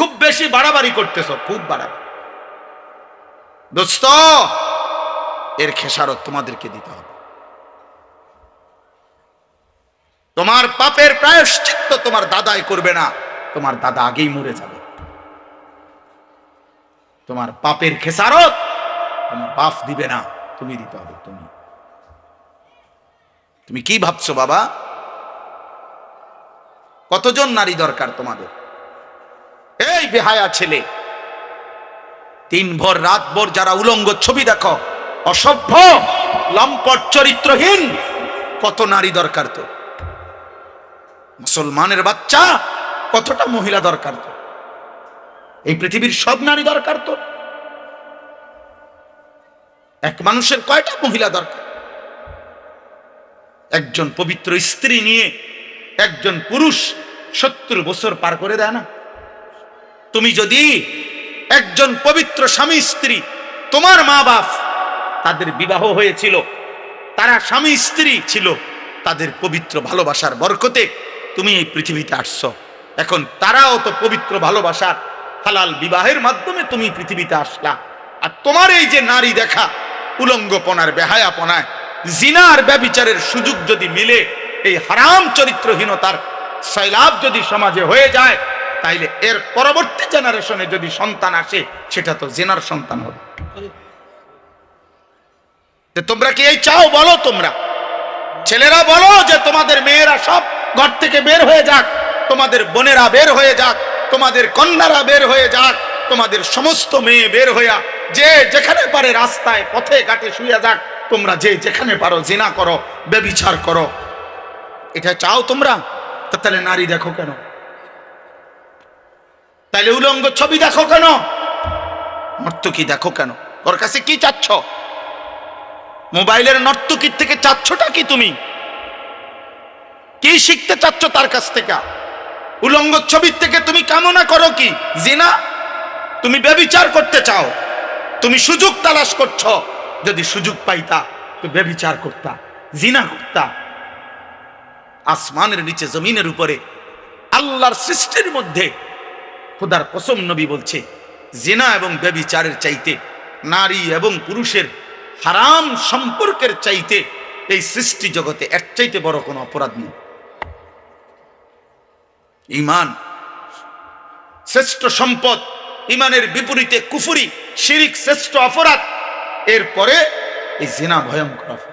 খুব বেশি বাড়াবাড়ি করতেছ, খুব বাড়াবাড়ি। দোস্ত, এর খেসারত তোমাদেরকে দিতে হবে। তোমার পাপের প্রায়শ্চিত্ত তোমার দাদাই করবে না, তোমার দাদা আগেই মরে যাবে। তোমার পাপের খেসারত তোমার বাপ দিবে না, তুমি দিতে হবে, তুমি। তুমি কি ভাবছ বাবা? কতজন নারী দরকার তোমাদের? বেহায়া ছেলে। তিন ভর রাত ভর যারা উলঙ্গ ছবি দেখো, অসভ্য, লম্পট চরিত্রহীন, কত নারী দরকার তো? মুসলমানের বাচ্চা, কতটা মহিলা দরকার তো? এই পৃথিবীর সব নারী দরকার তো? এক মানুষের কয়টা মহিলা দরকার? একজন পবিত্র স্ত্রী নিয়ে একজন পুরুষ সত্তর বছর পার করে দেয় না? তুমি যদি একজন পবিত্র স্বামী স্ত্রী, তোমার মা বাপ তাদের বিবাহ হয়েছিল, তারা স্বামী স্ত্রী ছিল, তাদের পবিত্র ভালোবাসার বরকতে তুমি এই পৃথিবীতে আসছ। এখন তারাও তো পবিত্র ভালোবাসার হালাল বিবাহের মাধ্যমে তুমি পৃথিবীতে আসলা। আর তোমার এই যে নারী দেখা, উলঙ্গপনার, বেহায়াপনায়, জিনার ব্যবিচারের সুযোগ যদি মিলে, এই হারাম চরিত্রহীনতার সৈলাভ যদি সমাজে হয়ে যায় তাইলে এর পরবর্তী জেনারেশনে যদি সন্তান আসে, সেটা তো জেনার সন্তান হবে। তোমরা কি এই চাও বলো তোমরা? ছেলেরা বলো যে তোমাদের মেয়েরা সব ঘর থেকে বের হয়ে যাক, তোমাদের বোনেরা বের হয়ে যাক, তোমাদের কন্যারা বের হয়ে যাক, তোমাদের সমস্ত মেয়ে বের হইয়া যে যেখানে পারে রাস্তায় পথে ঘাটে শুয়ে যাক, তোমরা যে যেখানে পারো জিনা করো বেবিচার করো। এটা চাও তোমরা? তাহলে নারী দেখো কেন? তাহলে উলঙ্গ ছবি দেখো কেন? নর্তকী দেখো কেন? ওর কাছে কি চাচ্ছ? মোবাইলের নর্তকীর থেকে চাচ্ছটা কি তুমি? কি শিখতে চাচ্ছ তার কাছ থেকে? উলঙ্গ ছবির থেকে তুমি কামনা করো কি? জিনা, তুমি বেবিচার করতে চাও। তুমি সুযোগ তালাশ করছ। যদি সুযোগ পাইতা, তো বেবিচার করতা, জিনা করতা। আসমানের নিচে, জমিনের উপরে, আল্লাহর সৃষ্টির মধ্যে খোদার কসম নবী বলছে, জেনা এবং ব্যবিচারের চাইতে, নারী এবং পুরুষের হারাম সম্পর্কের চাইতে এই সৃষ্টি জগতে এর চাইতে বড় কোনো অপরাধ নেই। ইমান শ্রেষ্ঠ সম্পদ ইমানের বিপরীতে কুফুরি, শিরিক শ্রেষ্ঠ অপরাধ, এরপরে এই জেনা ভয়ঙ্কর অপরাধ।